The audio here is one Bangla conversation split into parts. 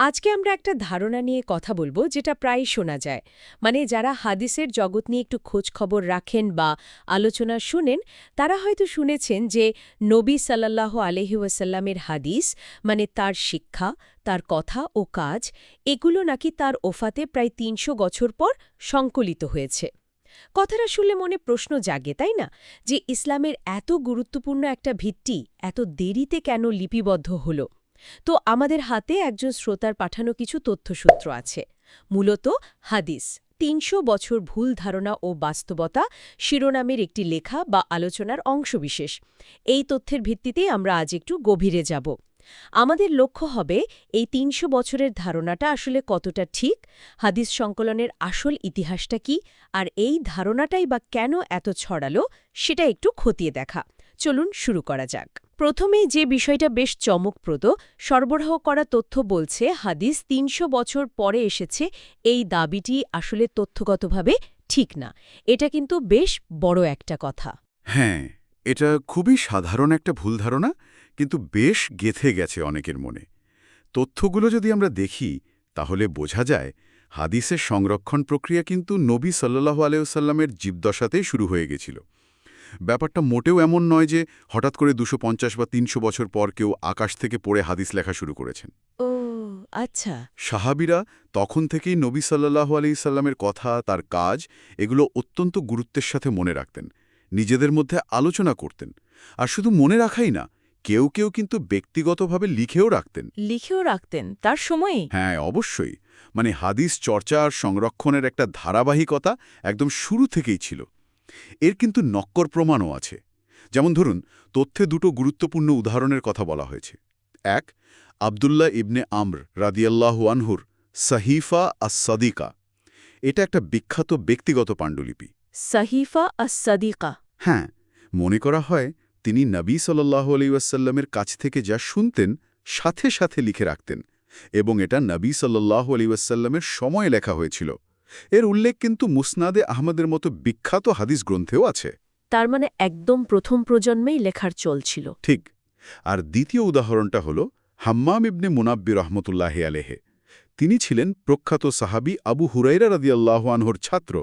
আজকে আমরা একটা ধারণা নিয়ে কথা বলব, যেটা প্রায় শোনা যায়। মানে যারা হাদিসের জগৎ নিয়ে একটু খোঁজ খবর রাখেন বা আলোচনা শুনেন, তারা হয়তো শুনেছেন যে নবী সাল্লাহ আলহি ওয়াসাল্লামের হাদিস মানে তার শিক্ষা, তার কথা ও কাজ, এগুলো নাকি তার ওফাতে প্রায় তিনশো বছর পর সংকলিত হয়েছে। কথাটা শুনলে মনে প্রশ্ন জাগে, তাই না? যে ইসলামের এত গুরুত্বপূর্ণ একটা ভিত্তি এত দেরিতে কেন লিপিবদ্ধ হলো? তো আমাদের হাতে একজন শ্রোতার পাঠানো কিছু তথ্যসূত্র আছে। মূলত হাদিস, তিনশো বছর ভুল ধারণা ও বাস্তবতা, শিরোনামের একটি লেখা বা আলোচনার অংশবিশেষ। এই তথ্যের ভিত্তিতেই আমরা আজ একটু গভীরে যাব। আমাদের লক্ষ্য হবে এই তিনশো বছরের ধারণাটা আসলে কতটা ঠিক, হাদিস সংকলনের আসল ইতিহাসটা কি, আর এই ধারণাটাই বা কেন এত ছড়ালো, সেটা একটু খতিয়ে দেখা। চলুন শুরু করা যাক। প্রথমেই যে বিষয়টা বেশ চমকপ্রদ, সরবরাহ করা তথ্য বলছে, হাদিস তিনশো বছর পরে এসেছে, এই দাবিটি আসলে তথ্যগতভাবে ঠিক না। এটা কিন্তু বেশ বড় একটা কথা। হ্যাঁ এটা খুবই সাধারণ একটা ভুল ধারণা, কিন্তু বেশ গেথে গেছে অনেকের মনে। তথ্যগুলো যদি আমরা দেখি, তাহলে বোঝা যায়, হাদিসের সংরক্ষণ প্রক্রিয়া কিন্তু নবী সাল্লাহ আলাইসাল্লামের জীবদশাতেই শুরু হয়ে গেছিল। ব্যাপারটা মোটেও এমন নয় যে হঠাৎ করে দুশো বা তিনশো বছর পর কেউ আকাশ থেকে পড়ে হাদিস লেখা শুরু করেছেন। ও আচ্ছা। সাহাবিরা তখন থেকেই নবী সাল্লাহু আলাইসাল্লামের কথা তার কাজ এগুলো অত্যন্ত গুরুত্বের সাথে মনে রাখতেন নিজেদের মধ্যে আলোচনা করতেন। আর শুধু মনে রাখাই না কেউ কেউ কিন্তু ব্যক্তিগতভাবে লিখেও রাখতেন। লিখেও রাখতেন? তার সময়ে হ্যাঁ অবশ্যই। মানে হাদিস চর্চা আর সংরক্ষণের একটা ধারাবাহিকতা একদম শুরু থেকেই ছিল। এর কিন্তু নক্কর প্রমাণও আছে। যেমন ধরুন তথ্যে দুটো গুরুত্বপূর্ণ উদাহরণের কথা বলা হয়েছে। এক আবদুল্লাহ ইবনে আমর রাদিয়াল্লাহু আনহুর সাহিফা সদিকা এটা একটা বিখ্যাত ব্যক্তিগত পাণ্ডুলিপি। সাহিফা আসাদিকা হ্যাঁ মনে করা হয় তিনি নবী সাল্লাহ আলিউসাল্লামের কাছ থেকে যা শুনতেন সাথে সাথে লিখে রাখতেন এবং এটা নবী সাল্লাহ আলিউসাল্লামের সময় লেখা হয়েছিল। এর উল্লেখ কিন্তু মুসনাদে আহমদের মতো বিখ্যাত হাদিস গ্রন্থেও আছে। তার মানে একদম প্রথম প্রজন্মেই লেখার চলছিল ঠিক। আর দ্বিতীয় উদাহরণটা হল হাম্মাম ইবনে মুনাব্বি রহমতুল্লাহ আলেহে তিনি ছিলেন প্রখ্যাত সাহাবি আবু হুরাইরা রাদিয়াল্লাহ আনহর ছাত্র।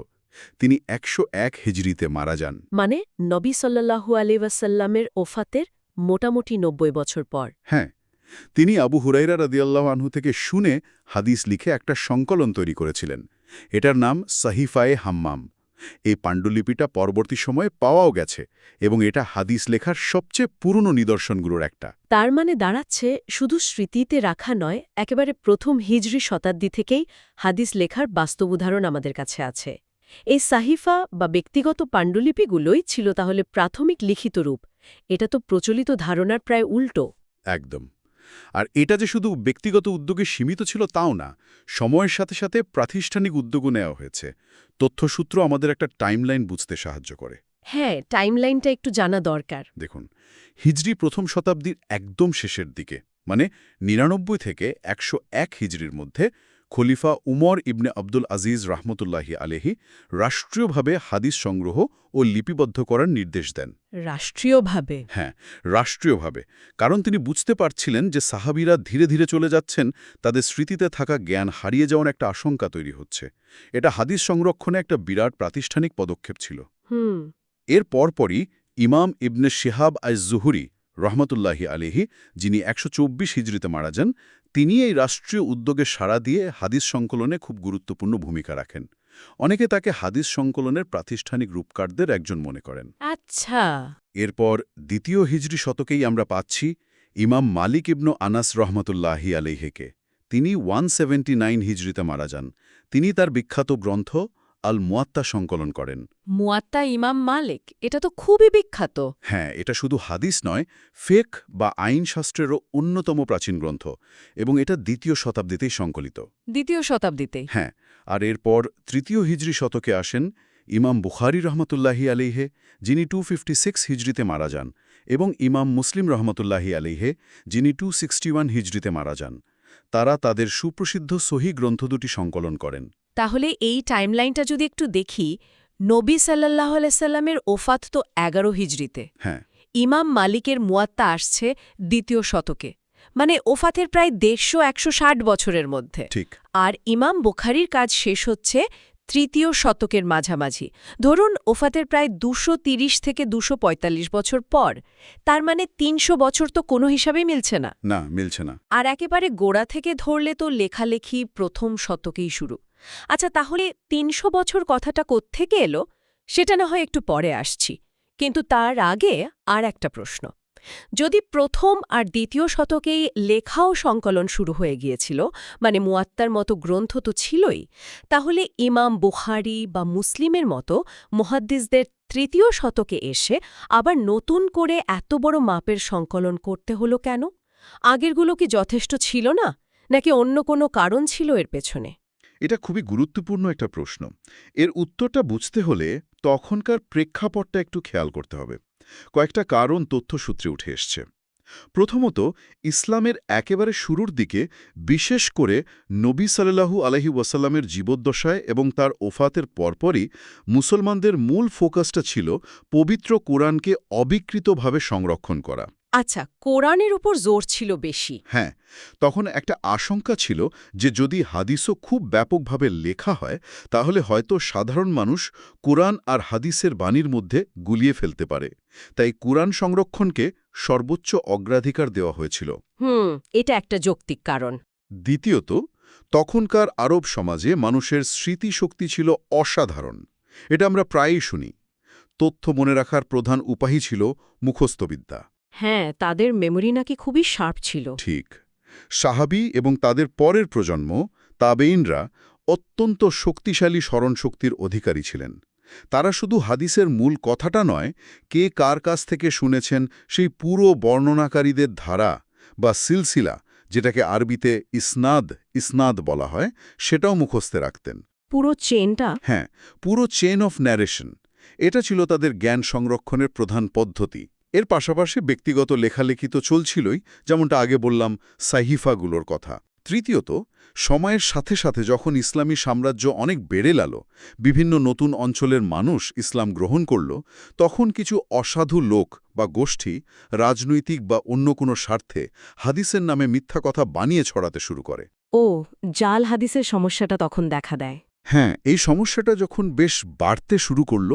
তিনি একশো এক হিজড়িতে মারা যান। মানে নবী সাল্লাহু আলিবাসাল্লামের ওফাতের মোটামুটি নব্বই বছর পর। হ্যাঁ। তিনি আবু হুরাইরা রাদিয়াল্লাহ আনহু থেকে শুনে হাদিস লিখে একটা সংকলন তৈরি করেছিলেন। এটার নাম সাহিফায়ে হাম্মাম। এই পাণ্ডুলিপিটা পরবর্তী সময়ে পাওয়াও গেছে এবং এটা হাদিস লেখার সবচেয়ে পুরনো নিদর্শনগুলোর একটা। তার মানে দাঁড়াচ্ছে শুধু স্মৃতিতে রাখা নয় একেবারে প্রথম হিজরি শতাব্দী থেকেই হাদিস লেখার বাস্তব উদাহরণ আমাদের কাছে আছে। এই সাহিফা বা ব্যক্তিগত পাণ্ডুলিপিগুলোই ছিল তাহলে প্রাথমিক লিখিত রূপ। এটা তো প্রচলিত ধারণার প্রায় উল্টো। একদম। আর এটা যে শুধু ব্যক্তিগত উদ্যোগে সীমিত ছিল তাও না সময়ের সাথে সাথে প্রাতিষ্ঠানিক উদ্যোগও নেওয়া হয়েছে। তথ্যসূত্র আমাদের একটা টাইমলাইন বুঝতে সাহায্য করে। হ্যাঁ টাইমলাইনটা একটু জানা দরকার। দেখুন হিজড়ি প্রথম শতাব্দীর একদম শেষের দিকে মানে নিরানব্বই থেকে একশো এক হিজড়ির মধ্যে খলিফা উমর ইবনে আব্দুল আজিজ রাহমতুল্লাহি আলেহি রাষ্ট্রীয়ভাবে হাদিস সংগ্রহ ও লিপিবদ্ধ করার নির্দেশ দেন। রাষ্ট্রীয়ভাবে? হ্যাঁ রাষ্ট্রীয়ভাবে। কারণ তিনি বুঝতে পারছিলেন যে সাহাবিরা ধীরে ধীরে চলে যাচ্ছেন তাদের স্মৃতিতে থাকা জ্ঞান হারিয়ে যাওয়ার একটা আশঙ্কা তৈরি হচ্ছে। এটা হাদিস সংরক্ষণে একটা বিরাট প্রাতিষ্ঠানিক পদক্ষেপ ছিল। হুম। এর পরপরই ইমাম ইবনে শিহাব আজ জুহুরি রহমতুল্লাহি আলিহি যিনি একশো চব্বিশ হিজড়িতে মারা যান তিনি এই রাষ্ট্রীয় উদ্যোগে সাড়া দিয়ে হাদিস সংকলনে খুব গুরুত্বপূর্ণ ভূমিকা রাখেন। অনেকে তাকে হাদিস সংকলনের প্রাতিষ্ঠানিক রূপকারদের একজন মনে করেন। আচ্ছা। এরপর দ্বিতীয় হিজড়ি শতকেই আমরা পাচ্ছি ইমাম মালিক ইবনু আনাস রহমতুল্লাহি আলিহেকে তিনি ওয়ান সেভেন্টি নাইন হিজড়িতে মারা যান। তিনি তার বিখ্যাত গ্রন্থ আল মুয়াত্তা সংকলন করেন। মুয়াত্তা ইমাম মালিক এটা তো খুবই বিখ্যাত। হ্যাঁ এটা শুধু হাদিস নয় ফেক বা আইনশাস্ত্রেরও অন্যতম প্রাচীন গ্রন্থ এবং এটা দ্বিতীয় শতাব্দীতেই সংকলিত। দ্বিতীয় শতাব্দীতে। হ্যাঁ আর এরপর তৃতীয় হিজড়ি শতকে আসেন ইমাম বুখারি রহমতুল্লাহি আলিহে যিনি টু ফিফটি সিক্স হিজড়িতে মারা যান এবং ইমাম মুসলিম রহমতুল্লাহি আলিহে যিনি টু সিক্সটি ওয়ান হিজড়িতে মারা যান। তারা তাদের সুপ্রসিদ্ধ সহি গ্রন্থ দুটি সংকলন করেন। তাহলে এই টাইমলাইনটা যদি একটু দেখি নবী সাল্লাহ আলাইসাল্লামের ওফাত তো এগারো হিজড়িতে। হ্যাঁ। ইমাম মালিকের মুয়াত্তা আসছে দ্বিতীয় শতকে। মানে ওফাতের প্রায় দেড়শো একশো ষাট বছরের মধ্যে। ঠিক। আর ইমাম বোখারির কাজ শেষ হচ্ছে তৃতীয় শতকের মাঝামাঝি। ধরুন ওফাতের প্রায় দুশো থেকে দুশো বছর পর। তার মানে তিনশো বছর তো কোনো হিসাবেই মিলছে না। না মিলছে না। আর একেবারে গোড়া থেকে ধরলে তো লেখালেখি প্রথম শতকেই শুরু। আচ্ছা তাহলে তিনশো বছর কথাটা কোত্থেকে এলো? সেটা না হয় একটু পরে আসছি। কিন্তু তার আগে আর একটা প্রশ্ন। যদি প্রথম আর দ্বিতীয় শতকেই লেখাও সংকলন শুরু হয়ে গিয়েছিল মানে মুয়াত্তার মতো গ্রন্থ তো ছিলই, তাহলে ইমাম বুখারি বা মুসলিমের মতো মুহাদ্দিসদের তৃতীয় শতকে এসে আবার নতুন করে এত বড় মাপের সংকলন করতে হলো কেন? আগেরগুলো কি যথেষ্ট ছিল না, নাকি অন্য কোনো কারণ ছিল এর পেছনে? এটা খুবই গুরুত্বপূর্ণ একটা প্রশ্ন। এর উত্তরটা বুঝতে হলে তখনকার প্রেক্ষাপটটা একটু খেয়াল করতে হবে। কয়েকটা কারণ তথ্য সূত্রে উঠে এসছে। প্রথমত, ইসলামের একেবারে শুরুর দিকে, বিশেষ করে নবী সাল্লাহু আলহি ওয়াসাল্লামের জীবদ্দশায় এবং তার ওফাতের পরপরই মুসলমানদের মূল ফোকাসটা ছিল পবিত্র কোরআনকে অবিকৃতভাবে সংরক্ষণ করা। আচ্ছা কোরআনের উপর জোর ছিল বেশি। হ্যাঁ তখন একটা আশঙ্কা ছিল যে যদি হাদিসও খুব ব্যাপকভাবে লেখা হয় তাহলে হয়তো সাধারণ মানুষ কোরআন আর হাদিসের বাণীর মধ্যে গুলিয়ে ফেলতে পারে। তাই কোরআন সংরক্ষণকে সর্বোচ্চ অগ্রাধিকার দেওয়া হয়েছিল। হুম এটা একটা যৌক্তিক কারণ। দ্বিতীয়ত তখনকার আরব সমাজে মানুষের স্মৃতিশক্তি ছিল অসাধারণ। এটা আমরা প্রায়ই শুনি। তথ্য মনে রাখার প্রধান উপায় ছিল মুখস্থবিদ্যা। হ্যাঁ তাদের মেমোরি নাকি খুবই শার্প ছিল। ঠিক। সাহাবি এবং তাদের পরের প্রজন্ম তাবেইনরা অত্যন্ত শক্তিশালী স্মরণশক্তির অধিকারী ছিলেন। তারা শুধু হাদিসের মূল কথাটা নয় কে কার কাছ থেকে শুনেছেন সেই পুরো বর্ণনাকারীদের ধারা বা সিলসিলা যেটাকে আরবিতে ইসনাদ ইসনাদ বলা হয় সেটাও মুখস্থে রাখতেন। পুরো চেনটা হ্যাঁ পুরো চেন অফ ন্যারেশন এটা ছিল তাদের জ্ঞান সংরক্ষণের প্রধান পদ্ধতি। এর পাশাপাশি ব্যক্তিগত লেখালেখি তো চলছিলই যেমনটা আগে বললাম সাহিফাগুলোর কথা। তৃতীয়ত সময়ের সাথে সাথে যখন ইসলামী সাম্রাজ্য অনেক বেড়ে লাল বিভিন্ন নতুন অঞ্চলের মানুষ ইসলাম গ্রহণ করল তখন কিছু অসাধু লোক বা গোষ্ঠী রাজনৈতিক বা অন্য কোনো স্বার্থে হাদিসের নামে মিথ্যা কথা বানিয়ে ছড়াতে শুরু করে। ও জাল হাদিসের সমস্যাটা তখন দেখা দেয়। হ্যাঁ এই সমস্যাটা যখন বেশ বাড়তে শুরু করল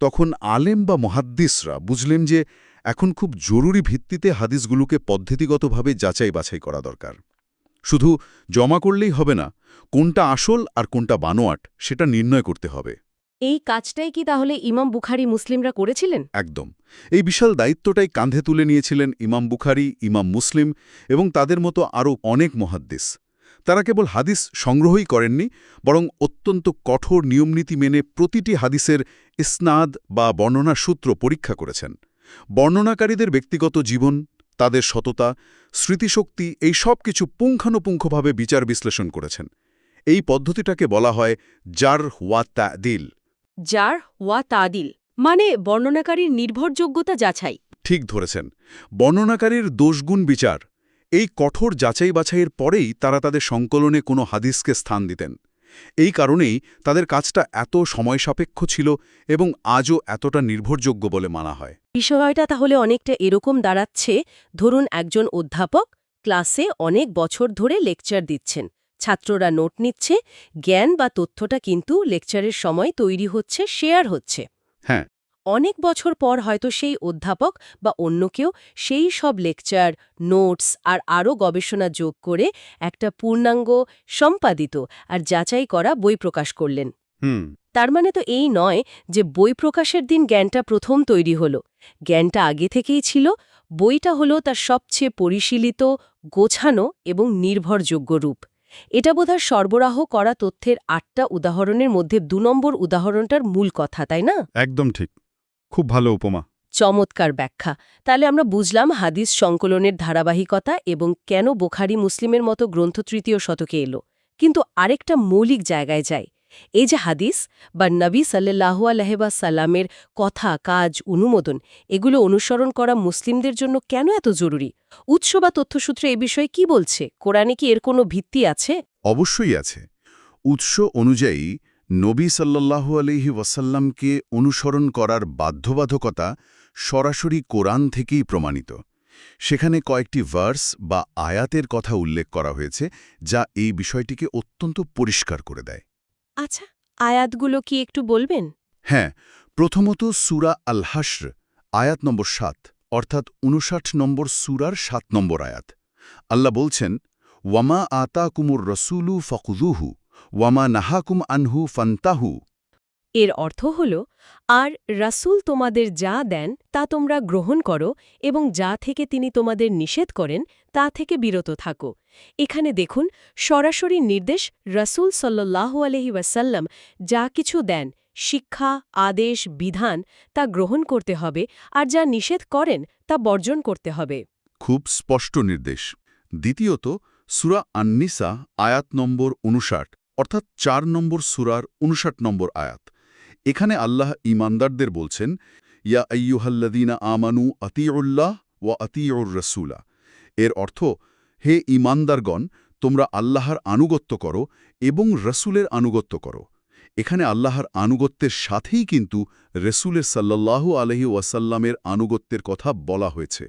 তখন আলেম বা মহাদ্দিসরা বুঝলেন যে এখন খুব জরুরি ভিত্তিতে হাদিসগুলোকে পদ্ধতিগতভাবে যাচাই বাছাই করা দরকার। শুধু জমা করলেই হবে না কোনটা আসল আর কোনটা বানোয়াট সেটা নির্ণয় করতে হবে। এই কাজটাই কি তাহলে ইমাম বুখারি মুসলিমরা করেছিলেন? একদম। এই বিশাল দায়িত্বটাই কাঁধে তুলে নিয়েছিলেন ইমাম বুখারি ইমাম মুসলিম এবং তাদের মতো আরও অনেক মহাদ্দিস। তারা কেবল হাদিস সংগ্রহই করেননি বরং অত্যন্ত কঠোর নিয়মনীতি মেনে প্রতিটি হাদিসের ইসনাদ বা বর্ণনা সূত্র পরীক্ষা করেছেন। বর্ণনাকারীদের ব্যক্তিগত জীবন তাদের সততা স্মৃতিশক্তি এই সব কিছু পুঙ্খানুপুঙ্খভাবে বিচার বিশ্লেষণ করেছেন। এই পদ্ধতিটাকে বলা হয় জার ওয়া দিল। জার ওয়া তাদিল মানে বর্ণনাকারীর নির্ভরযোগ্যতা যাচাই। ঠিক ধরেছেন বর্ণনাকারীর দোষগুণ বিচার এই কঠোর যাচাই বাছাইয়ের পরেই তারা তাদের সংকলনে কোনো হাদিসকে স্থান দিতেন। এই কারণেই তাদের কাজটা এত সময় সাপেক্ষ ছিল এবং আজও এতটা নির্ভরযোগ্য বলে মানা হয়। বিষয়টা তাহলে অনেকটা এরকম দাঁড়াচ্ছে ধরুন একজন অধ্যাপক ক্লাসে অনেক বছর ধরে লেকচার দিচ্ছেন ছাত্ররা নোট নিচ্ছে জ্ঞান বা তথ্যটা কিন্তু লেকচারের সময় তৈরি হচ্ছে শেয়ার হচ্ছে। হ্যাঁ অনেক বছর পর হয়তো সেই অধ্যাপক বা অন্য কেউ সেই সব লেকচার নোটস আর আরও গবেষণা যোগ করে একটা পূর্ণাঙ্গ সম্পাদিত আর যাচাই করা বই প্রকাশ করলেন। হুম। তার মানে তো এই নয় যে বই প্রকাশের দিন জ্ঞানটা প্রথম তৈরি হলো। জ্ঞানটা আগে থেকেই ছিল বইটা হলো তার সবচেয়ে পরিশীলিত গোছানো এবং নির্ভরযোগ্য রূপ। এটা বোধহয় সরবরাহ করা তথ্যের আটটা উদাহরণের মধ্যে দু নম্বর উদাহরণটার মূল কথা তাই না? একদম ঠিক। খুব ভালো উপমা। চমৎকার ব্যাখ্যা। তাহলে আমরা বুঝলাম হাদিস সংকলনের ধারাবাহিকতা এবং কেন বোখারি মুসলিমের মতো গ্রন্থ তৃতীয় শতকে এলো। কিন্তু আরেকটা মৌলিক জায়গায় যায় এই যে হাদিস বা নবী সাল্লাহু আলহেবা সাল্লামের কথা কাজ অনুমোদন এগুলো অনুসরণ করা মুসলিমদের জন্য কেন এত জরুরি? উৎস বা তথ্যসূত্রে এ বিষয়ে কি বলছে? কোরআনে কি এর কোনো ভিত্তি আছে? অবশ্যই আছে। উৎস অনুযায়ী নবী সাল্লাল্লাহু আলহি ওয়াসাল্লামকে অনুসরণ করার বাধ্যবাধকতা সরাসরি কোরআন থেকেই প্রমাণিত। সেখানে কয়েকটি ভার্স বা আয়াতের কথা উল্লেখ করা হয়েছে যা এই বিষয়টিকে অত্যন্ত পরিষ্কার করে দেয়। আচ্ছা আয়াতগুলো কি একটু বলবেন? হ্যাঁ প্রথমত সুরা আল হাসর আয়াত নম্বর সাত অর্থাৎ উনষাট নম্বর সুরার সাত নম্বর আয়াত। আল্লাহ বলছেন ওয়ামা আতা কুমুর রসুলু ফকুদুহু ওয়ামা নাহাকুম আনহু ফান্তাহু। এর অর্থ হল আর রাসূল তোমাদের যা দেন তা তোমরা গ্রহণ করো এবং যা থেকে তিনি তোমাদের নিষেধ করেন তা থেকে বিরত থাকো। এখানে দেখুন সরাসরি নির্দেশ রাসূল সাল্লাল্লাহু আলহি ওয়াসাল্লাম যা কিছু দেন শিক্ষা আদেশ বিধান তা গ্রহণ করতে হবে আর যা নিষেধ করেন তা বর্জন করতে হবে। খুব স্পষ্ট নির্দেশ। দ্বিতীয়ত সুরা আন্নিসা আয়াত নম্বর উনষাট অর্থাৎ চার নম্বর সুরার উনষাট নম্বর আয়াত। এখানে আল্লাহ ইমানদারদের বলছেন ইয়া আইয়ুহাল্লাদিনা আমানু আতিউল্লাহ ওয়া আতিউর রসুলা। এর অর্থ হে ইমানদারগণ তোমরা আল্লাহর আনুগত্য করো এবং রসুলের আনুগত্য করো। এখানে আল্লাহর আনুগত্যের সাথেই কিন্তু রসুলের সাল্লাল্লাহু আলহি ওয়াসাল্লামের আনুগত্যের কথা বলা হয়েছে।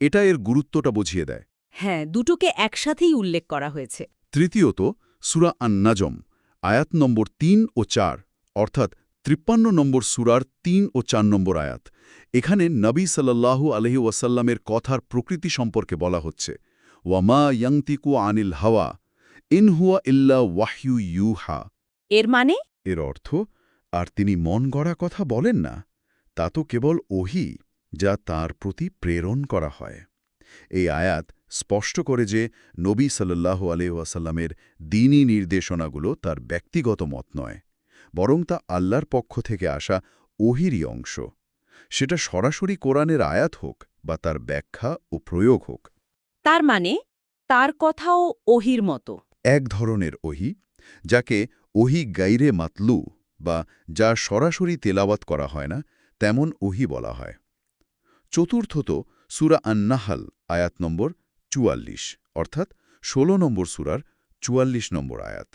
এটা এর গুরুত্বটা বুঝিয়ে দেয়। হ্যাঁ দুটোকে একসাথেই উল্লেখ করা হয়েছে। তৃতীয়ত সুরা আন্নাজম আয়াত নম্বর তিন ও চার অর্থাৎ তৃপ্পান্ন নম্বর সুরার তিন ও চার নম্বর আয়াত। এখানে নবী সাল্লাল্লাহু আলহি ওয়াসাল্লামের কথার প্রকৃতি সম্পর্কে বলা হচ্ছে। ওয়ামা ইয়াংতিকু আনিল হাওয়া ইনহুয়া ইল্লা ওয়াহইউ ইউহা। এর মানে? এর অর্থ আর তিনি মন গড়া কথা বলেন না তা তো কেবল ওহি যা তার প্রতি প্রেরণ করা হয়। এই আয়াত স্পষ্ট করে যে নবী সাল্লাল্লাহু আলহাসাল্লামের দিনই নির্দেশনাগুলো তার ব্যক্তিগত মত নয় বরং তা আল্লাহর পক্ষ থেকে আসা ওহিরই অংশ। সেটা সরাসরি কোরআনের আয়াত হোক বা তার ব্যাখ্যা ও প্রয়োগ হোক। তার মানে তার কথাও ওহির মতো। এক ধরনের ওহি যাকে ওহি গাইরে মাতলু বা যা সরাসরি তেলাওয়াত করা হয় না তেমন ওহি বলা হয়। চতুর্থত সুরা আন্নাহাল আয়াত নম্বর চুয়াল্লিশ, অর্থাৎ ১৬ নম্বর সুরার চুয়াল্লিশ নম্বর আয়াত।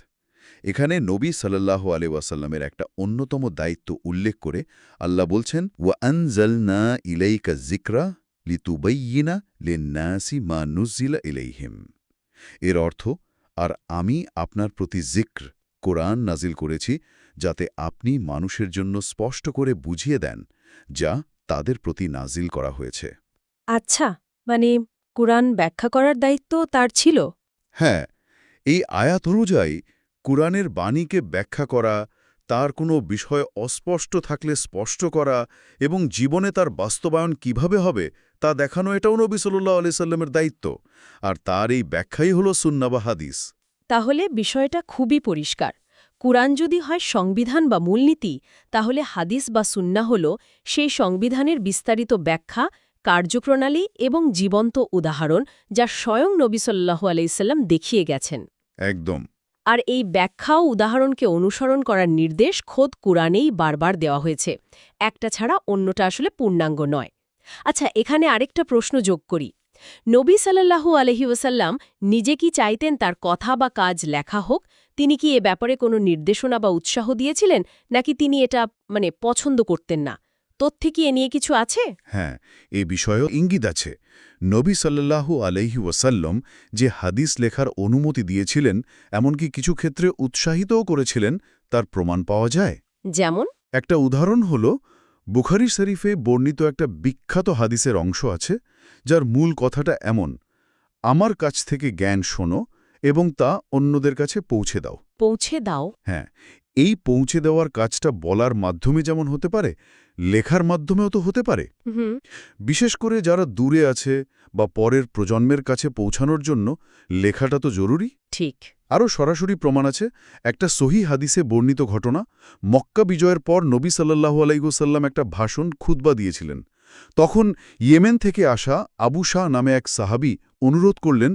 এখানে নবী সাল্লাহ আলি ওয়াসাল্লামের একটা অন্যতম দায়িত্ব উল্লেখ করে আল্লাহ বলছেন, ওয়া আনজালনা ইলাইকা জিক্রা লিতুবাইয়িনা লিন্নাসি মা নুজিলা ইলাইহিম। এর অর্থ, আর আমি আপনার প্রতি জিক্র কোরআন নাজিল করেছি, যাতে আপনি মানুষের জন্য স্পষ্ট করে বুঝিয়ে দেন যা তাদের প্রতি নাজিল করা হয়েছে। আচ্ছা মানে কোরআন ব্যাখ্যা করার দায়িত্ব তার ছিল? হ্যাঁ এই আয়াত অনুযায়ী কুরআনের বাণীকে ব্যাখ্যা করা তার কোনো বিষয় অস্পষ্ট থাকলে স্পষ্ট করা এবং জীবনে তার বাস্তবায়ন কীভাবে হবে তা দেখানো এটাও নবী সাল্লাহ আলি সাল্লামের দায়িত্ব। আর তার এই ব্যাখ্যাই হল সুন্নাবা হাদিস। তাহলে বিষয়টা খুবই পরিষ্কার। কুরআন যদি হয় সংবিধান বা মূলনীতি তাহলে হাদিস বা সুন্না হল সেই সংবিধানের বিস্তারিত ব্যাখ্যা কার্যপ্রণালী এবং জীবন্ত উদাহরণ যা স্বয়ং নবী সাল্লাহু আলাইসাল্লাম দেখিয়ে গেছেন। একদম। আর এই ব্যাখ্যা ও উদাহরণকে অনুসরণ করার নির্দেশ খোদ কুরআনেই বারবার দেওয়া হয়েছে। একটা ছাড়া অন্যটা আসলে পূর্ণাঙ্গ নয়। আচ্ছা এখানে আরেকটা প্রশ্ন যোগ করি। নবী সাল্লাল্লাহু আলহি ওসাল্লাম নিজে কি চাইতেন তার কথা বা কাজ লেখা হোক? তিনি কি এ ব্যাপারে কোনো নির্দেশনা বা উৎসাহ দিয়েছিলেন? নাকি তিনি এটা মানে পছন্দ করতেন না? তথ্যে কি এ নিয়ে কিছু আছে? হ্যাঁ এ বিষয়েও ইঙ্গিত আছে। নবী সাল্লাল্লাহু আলাইহি ওয়াসাল্লাম যে হাদিস লেখার অনুমতি দিয়েছিলেন এমনকি কিছু ক্ষেত্রে উৎসাহিতও করেছিলেন তার প্রমাণ পাওয়া যায়। যেমন? একটা উদাহরণ হল বুখারি শরীফে বর্ণিত একটা বিখ্যাত হাদিসের অংশ আছে যার মূল কথাটা এমন আমার কাছ থেকে জ্ঞান শোনো এবং তা অন্যদের কাছে পৌঁছে দাও। পৌঁছে দাও। হ্যাঁ এই পৌঁছে দেওয়ার কাজটা বলার মাধ্যমে যেমন হতে পারে লেখার মাধ্যমেও তো হতে পারে। বিশেষ করে যারা দূরে আছে বা পরের প্রজন্মের কাছে পৌঁছানোর জন্য লেখাটা তো জরুরি। ঠিক। আরও সরাসরি প্রমাণ আছে একটা সহি হাদিসে বর্ণিত ঘটনা মক্কা বিজয়ের পর নবী সাল্লাহু আলাইগুসাল্লাম একটা ভাষণ খুতবা দিয়েছিলেন। তখন ইয়েমেন থেকে আসা আবু শাহ নামে এক সাহাবি অনুরোধ করলেন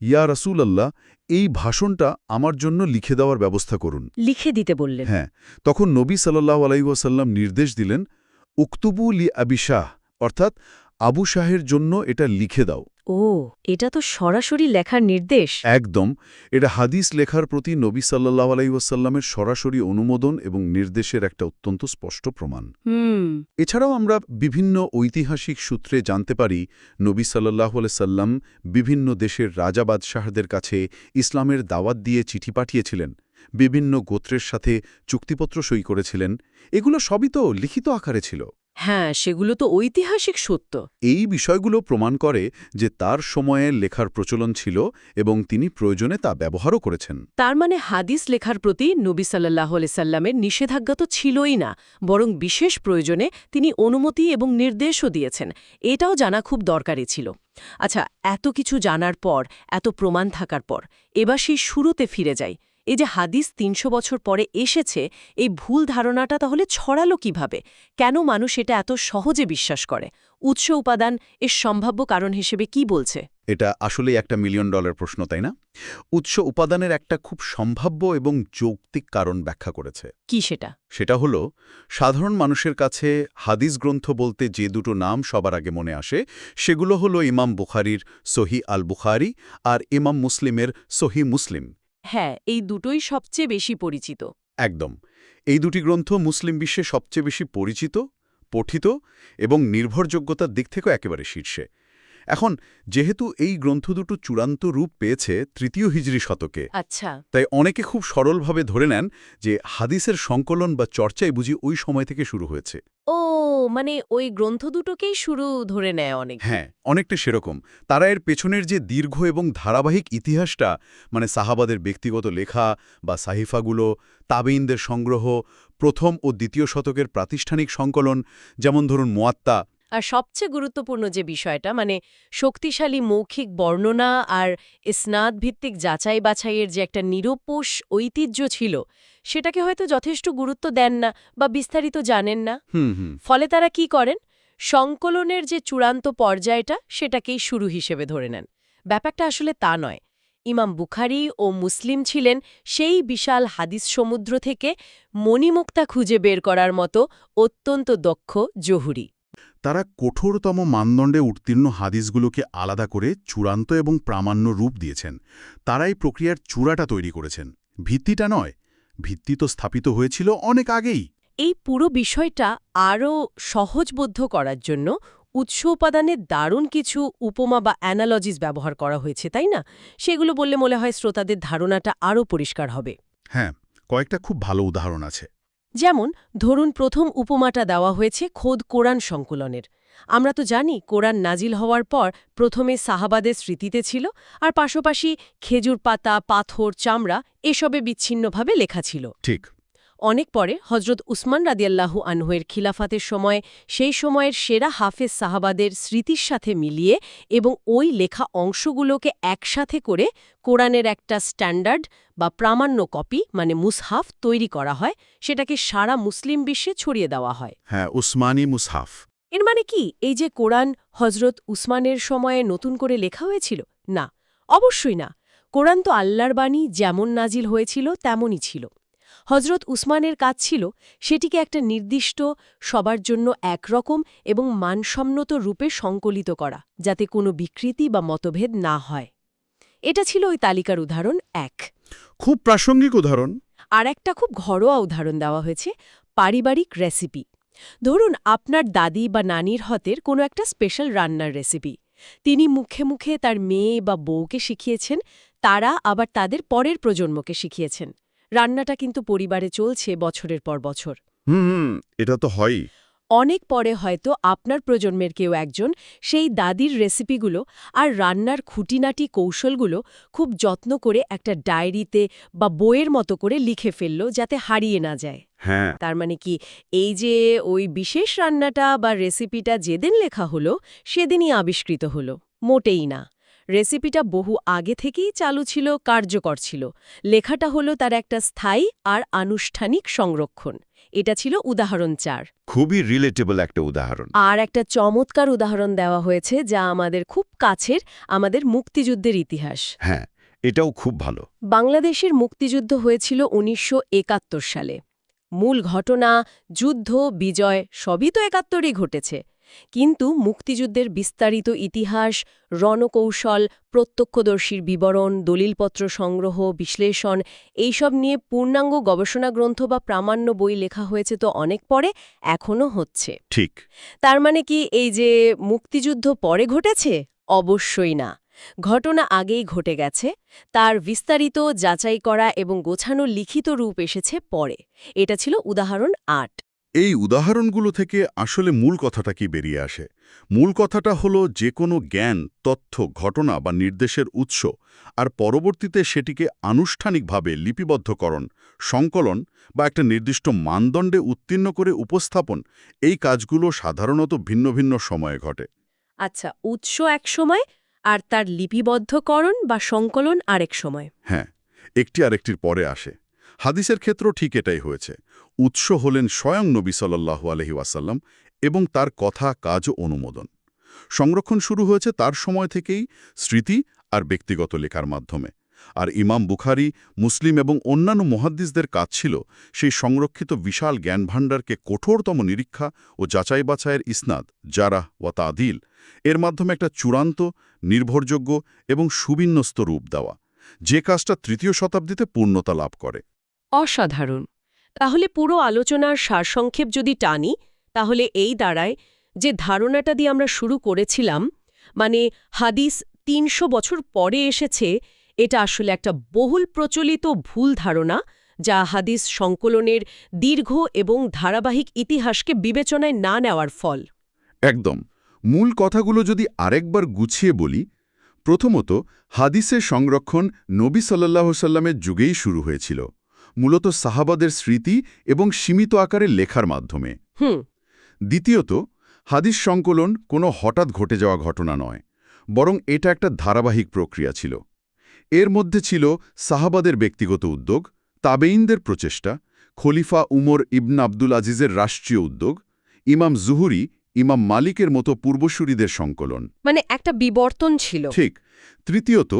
ইয়া রাসূল আল্লাহ এই ভাষণটা আমার জন্য লিখে দেওয়ার ব্যবস্থা করুন। লিখে দিতে বললেন। হ্যাঁ তখন নবী সাল্লাহ আলাইসাল্লাম নির্দেশ দিলেন উক্তুবু লি আবি শাহ অর্থাৎ আবু শাহের জন্য এটা লিখে দাও। ও এটা তো সরাসরি লেখার নির্দেশ। একদম এটা হাদিস লেখার প্রতি নবী সাল্লাহ আলাইসাল্লামের সরাসরি অনুমোদন এবং নির্দেশের একটা অত্যন্ত স্পষ্ট প্রমাণ। এছাড়াও আমরা বিভিন্ন ঐতিহাসিক সূত্রে জানতে পারি নবী সাল্লাহ সাল্লাম বিভিন্ন দেশের রাজা বাদশাহদের কাছে ইসলামের দাওয়াত দিয়ে চিঠি পাঠিয়েছিলেন বিভিন্ন গোত্রের সাথে চুক্তিপত্র সই করেছিলেন এগুলো সবই তো লিখিত আকারে ছিল। হ্যাঁ সেগুলো তো ঐতিহাসিক সত্য। এই বিষয়গুলো প্রমাণ করে যে তার সময়ে লেখার প্রচলন ছিল এবং তিনি প্রয়োজনে তা ব্যবহারও করেছেন। তার মানে হাদিস লেখার প্রতি নবী সাল্লাহ সাল্লামের নিষেধাজ্ঞা তো ছিলই না বরং বিশেষ প্রয়োজনে তিনি অনুমতি এবং নির্দেশও দিয়েছেন। এটাও জানা খুব দরকারি ছিল। আচ্ছা এত কিছু জানার পর এত প্রমাণ থাকার পর এবার সেই শুরুতে ফিরে যাই। এই যে হাদিস তিনশো বছর পরে এসেছে এই ভুল ধারণাটা তাহলে ছড়ালো কীভাবে? কেন মানুষ এটা এত সহজে বিশ্বাস করে? উৎস উপাদান এর সম্ভাব্য কারণ হিসেবে কি বলছে? এটা আসলেই একটা মিলিয়ন ডলার প্রশ্ন তাই না? উৎস উপাদানের একটা খুব সম্ভাব্য এবং যৌক্তিক কারণ ব্যাখ্যা করেছে। কি সেটা? সেটা হলো সাধারণ মানুষের কাছে হাদিস গ্রন্থ বলতে যে দুটো নাম সবার আগে মনে আসে সেগুলো হলো ইমাম বুখারির সহি আল বুখারি আর ইমাম মুসলিমের সহি মুসলিম। হ্যাঁ এই দুটোই সবচেয়ে বেশি পরিচিত। একদম। এই দুটি গ্রন্থ মুসলিম বিশ্বে সবচেয়ে বেশি পরিচিত, পঠিত এবং নির্ভরযোগ্যতার দিক থেকেও একেবারে শীর্ষে। এখন যেহেতু এই গ্রন্থ দুটো চূড়ান্ত রূপ পেয়েছে তৃতীয় হিজরি শতকে আচ্ছা। তাই অনেকে খুব সরলভাবে ধরে নেন যে হাদিসের সংকলন বা চর্চাই বুঝি ওই সময় থেকে শুরু হয়েছে। ও মানে ওই গ্রন্থ দুটোকেই শুরু ধরে নেয় অনেক। হ্যাঁ অনেকটা সেরকম। তারা এর পেছনের যে দীর্ঘ এবং ধারাবাহিক ইতিহাসটা মানে সাহাবাদের ব্যক্তিগত লেখা বা সাহিফাগুলো তাবেইনদের সংগ্রহ প্রথম ও দ্বিতীয় শতকের প্রাতিষ্ঠানিক সংকলন যেমন ধরুন মোয়াত্তা আর সবচেয়ে গুরুত্বপূর্ণ যে বিষয়টা মানে শক্তিশালী মৌখিক বর্ণনা আর ইসনাদ ভিত্তিক যাচাই বাছাইয়ের যে একটা নিরপোষ ঐতিহ্য ছিল সেটাকে হয়তো যথেষ্ট গুরুত্ব দেন না বা বিস্তারিত জানেন না। ফলে তারা কি করেন? সংকলনের যে চূড়ান্ত পর্যায়টা সেটাকেই শুরু হিসেবে ধরে নেন। ব্যাপারটা আসলে তা নয়। ইমাম বুখারি ও মুসলিম ছিলেন সেই বিশাল হাদিস সমুদ্র থেকে মণিমুক্তা খুঁজে বের করার মতো অত্যন্ত দক্ষ জহুরি। তারা কঠোরতম মানদণ্ডে উত্তীর্ণ হাদিসগুলোকে আলাদা করে চূড়ান্ত এবং প্রামাণ্য রূপ দিয়েছেন। তারাই প্রক্রিয়ার চূড়াটা তৈরি করেছেন। ভিত্তিটা নয় ভিত্তি তো স্থাপিত হয়েছিল অনেক আগেই। এই পুরো বিষয়টা আরও সহজবোধ্য করার জন্য উৎস উপাদানে দারুণ কিছু উপমা বা অ্যানালজিস ব্যবহার করা হয়েছে তাই না? সেগুলো বললে মনে হয় শ্রোতাদের ধারণাটা আরও পরিষ্কার হবে। হ্যাঁ কয়েকটা খুব ভালো উদাহরণ আছে। যেমন, ধরুন প্রথম উপমাটা দেওয়া হয়েছে খোদ কোরআন সংকলনের। আমরা তো জানি কোরআন নাজিল হওয়ার পর প্রথমে সাহাবাদের স্মৃতিতে ছিল, আর পাশাপাশি খেজুর পাতা, পাথর, চামড়া এসবে বিচ্ছিন্নভাবে লেখা ছিল। ঠিক। অনেক পরে হজরত উসমান রাদিয়াল্লাহু আনহুয়ের খিলাফাতের সময় সেই সময়ের সেরা হাফেজ সাহাবাদের স্মৃতির সাথে মিলিয়ে এবং ওই লেখা অংশগুলোকে একসাথে করে কোরআনের একটা স্ট্যান্ডার্ড বা প্রামাণ্য কপি মানে মুসহাফ তৈরি করা হয়। সেটাকে সারা মুসলিম বিশ্বে ছড়িয়ে দেওয়া হয়। হ্যাঁ উসমানী মুসহাফ। এর মানে কি? এই যে কোরআন হজরত উসমানের সময়ে নতুন করে লেখা হয়েছিল? না অবশ্যই না। কোরআন তো আল্লাহর বাণী যেমন নাজিল হয়েছিল তেমনই ছিল। হজরত উসমানের কাজ ছিল সেটিকে একটা নির্দিষ্ট সবার জন্য একরকম এবং মানসম্মত রূপে সংকলিত করা যাতে কোনো বিকৃতি বা মতভেদ না হয়। এটা ছিল ওই তালিকার উদাহরণ এক। খুব প্রাসঙ্গিক উদাহরণ। আর একটা খুব ঘরোয়া উদাহরণ দেওয়া হয়েছে পারিবারিক রেসিপি। ধরুন আপনার দাদি বা নানির হতের কোনো একটা স্পেশাল রান্নার রেসিপি। তিনি মুখে মুখে তার মেয়ে বা বউকে শিখিয়েছেন তারা আবার তাদের পরের প্রজন্মকে শিখিয়েছেন। রান্নাটা কিন্তু পরিবারে চলছে বছরের পর বছর। হুম এটা তো হয়ই। অনেক পরে হয়তো আপনার প্রজন্মের কেউ একজন সেই দাদির রেসিপিগুলো আর রান্নার খুঁটিনাটি কৌশলগুলো খুব যত্ন করে একটা ডায়েরিতে বা বইয়ের মতো করে লিখে ফেলল যাতে হারিয়ে না যায়। হ্যাঁ। তার মানে কি এই যে ওই বিশেষ রান্নাটা বা রেসিপিটা যেদিন লেখা হলো সেদিনই আবিষ্কৃত হলো মোটেই না। রেসিপিটা বহু আগে থেকেই চালু ছিল কার্যকর ছিল। লেখাটা হলো তার একটা স্থায়ী আর আনুষ্ঠানিক সংরক্ষণ। এটা ছিল উদাহরণ চার। খুবই রিলেটেবল একটা উদাহরণ। আর একটা চমৎকার উদাহরণ দেওয়া হয়েছে যা আমাদের খুব কাছের আমাদের মুক্তিযুদ্ধের ইতিহাস। হ্যাঁ এটাও খুব ভালো। বাংলাদেশের মুক্তিযুদ্ধ হয়েছিল উনিশশো একাত্তর সালে। মূল ঘটনা যুদ্ধ বিজয় সবই তো একাত্তরই ঘটেছে। কিন্তু মুক্তিযুদ্ধের বিস্তারিত ইতিহাস রণকৌশল প্রত্যক্ষদর্শীর বিবরণ দলিলপত্র সংগ্রহ বিশ্লেষণ এইসব নিয়ে পূর্ণাঙ্গ গবেষণা গ্রন্থ বা প্রামাণ্য বই লেখা হয়েছে তো অনেক পরে এখনও হচ্ছে। ঠিক। তার মানে কি এই যে মুক্তিযুদ্ধ পরে ঘটেছে? অবশ্যই না। ঘটনা আগেই ঘটে গেছে তার বিস্তারিত যাচাই করা এবং গোছানো লিখিত রূপ এসেছে পরে। এটা ছিল উদাহরণ আট। এই উদাহরণগুলো থেকে আসলে মূল কথাটা কি বেরিয়ে আসে? মূল কথাটা হলো যে কোনো জ্ঞান তথ্য ঘটনা বা নির্দেশের উৎস আর পরবর্তীতে সেটিকে আনুষ্ঠানিকভাবে লিপিবদ্ধকরণ সংকলন বা একটা নির্দিষ্ট মানদণ্ডে উত্তীর্ণ করে উপস্থাপন এই কাজগুলো সাধারণত ভিন্ন ভিন্ন সময়ে ঘটে। আচ্ছা উৎস এক সময় আর তার লিপিবদ্ধকরণ বা সংকলন আরেক সময়। হ্যাঁ একটি আরেকটির পরে আসে। হাদিসের ক্ষেত্র ঠিক এটাই হয়েছে। উৎস হলেন স্বয়ং নবী সাল্লাহু আলহি ওয়াসাল্লাম এবং তার কথা, কাজ ও অনুমোদন। সংরক্ষণ শুরু হয়েছে তার সময় থেকেই স্মৃতি আর ব্যক্তিগত লেখার মাধ্যমে। আর ইমাম বুখারি, মুসলিম এবং অন্যান্য মহাদ্দিসদের কাজ ছিল সেই সংরক্ষিত বিশাল জ্ঞানভাণ্ডারকে কঠোরতম নিরীক্ষা ও যাচাই বাছাইয়ের ইসনাদ, জারাহ ওয়া তাদিল, এর মাধ্যমে একটা চূড়ান্ত, নির্ভরযোগ্য এবং সুবিন্যস্ত রূপ দেওয়া, যে কাজটা তৃতীয় শতাব্দীতে পূর্ণতা লাভ করে। অসাধারণ। তাহলে পুরো আলোচনার সারসংক্ষেপ যদি টানি, তাহলে এই দাঁড়ায় যে ধারণাটা দিয়ে আমরা শুরু করেছিলাম মানে হাদিস তিনশো বছর পরে এসেছে, এটা আসলে একটা বহুল প্রচলিত ভুল ধারণা যা হাদিস সংকলনের দীর্ঘ এবং ধারাবাহিক ইতিহাসকে বিবেচনায় না নেওয়ার ফল। একদম। মূল কথাগুলো যদি আরেকবার গুছিয়ে বলি, প্রথমত হাদিসের সংরক্ষণ নবী সাল্লাহ সাল্লামের যুগেই শুরু হয়েছিল। মূলত সাহাবাদের স্মৃতি এবং সীমিত আকারে লেখার মাধ্যমে। দ্বিতীয়ত হাদিস সংকলন কোনো হঠাৎ ঘটে যাওয়া ঘটনা নয় বরং এটা একটা ধারাবাহিক প্রক্রিয়া ছিল। এর মধ্যে ছিল সাহাবাদের ব্যক্তিগত উদ্যোগ তাবেইনদের প্রচেষ্টা খলিফা উমর ইবন আব্দুল আজিজের রাষ্ট্রীয় উদ্যোগ ইমাম জুহুরি ইমাম মালিকের মতো পূর্বসূরিদের সংকলন। মানে একটা বিবর্তন ছিল। ঠিক। তৃতীয়ত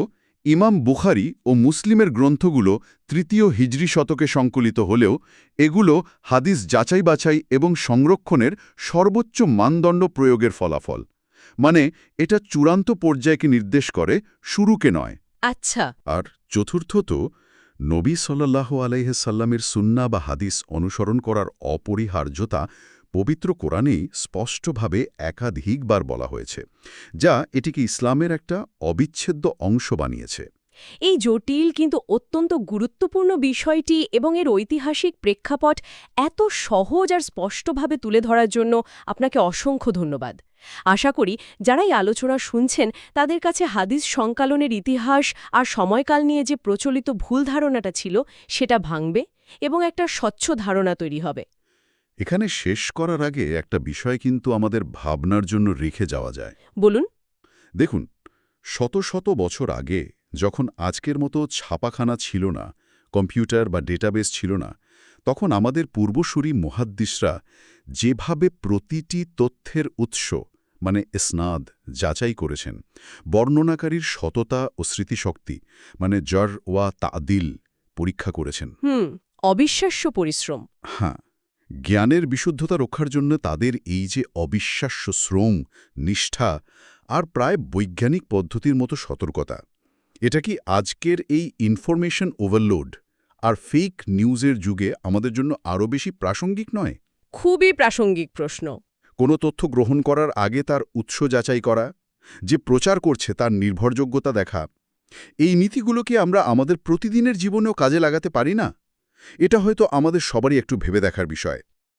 ইমাম বুখারি ও মুসলিমের গ্রন্থগুলো তৃতীয় হিজরি শতকে সংকলিত হলেও এগুলো হাদিস যাচাই বাছাই এবং সংরক্ষণের সর্বোচ্চ মানদণ্ড প্রয়োগের ফলাফল। মানে এটা চূড়ান্ত পর্যায়কে নির্দেশ করে শুরুকে নয়। আচ্ছা। আর চতুর্থত নবী সাল্লাহ আলাইসাল্লামের সুন্না বা হাদিস অনুসরণ করার অপরিহার্যতা পবিত্র কোরআনেই স্পষ্টভাবে একাধিকবার বলা হয়েছে, যা এটিকে ইসলামের একটা অবিচ্ছেদ্য অংশ বানিয়েছে। এই জটিল কিন্তু অত্যন্ত গুরুত্বপূর্ণ বিষয়টি এবং এর ঐতিহাসিক প্রেক্ষাপট এত সহজ আর স্পষ্টভাবে তুলে ধরার জন্য আপনাকে অসংখ্য ধন্যবাদ। আশা করি যারা এই আলোচনা শুনছেন, তাদের কাছে হাদিস সংকালনের ইতিহাস আর সময়কাল নিয়ে যে প্রচলিত ভুল ধারণাটা ছিল, সেটা ভাঙবে এবং একটা স্বচ্ছ ধারণা তৈরি হবে। এখানে শেষ করার আগে একটা বিষয় কিন্তু আমাদের ভাবনার জন্য রেখে যাওয়া যায়। বলুন। দেখুন শত শত বছর আগে যখন আজকের মতো ছাপাখানা ছিল না কম্পিউটার বা ডেটাবেস ছিল না তখন আমাদের পূর্বসূরি মহাদ্দিসরা যেভাবে প্রতিটি তথ্যের উৎস মানে স্নাদ যাচাই করেছেন বর্ণনাকারীর সততা ও স্মৃতিশক্তি মানে জর ওয়া তাদিল পরীক্ষা করেছেন। হুম অবিশ্বাস্য পরিশ্রম। হ্যাঁ জ্ঞানের বিশুদ্ধতা রক্ষার জন্য তাদের এই যে অবিশ্বাস্য শ্রম নিষ্ঠা আর প্রায় বৈজ্ঞানিক পদ্ধতির মতো সতর্কতা। এটা কি আজকের এই ইনফরমেশন ওভারলোড আর ফেক নিউজের যুগে আমাদের জন্য আরও বেশি প্রাসঙ্গিক নয়? খুবই প্রাসঙ্গিক প্রশ্ন। কোনো তথ্য গ্রহণ করার আগে তার উৎস যাচাই করা যে প্রচার করছে তার নির্ভরযোগ্যতা দেখা এই নীতিগুলো কি আমরা আমাদের প্রতিদিনের জীবনেও কাজে লাগাতে পারি না? এটা হয়তো আমাদের সবারই একটু ভেবে দেখার বিষয়।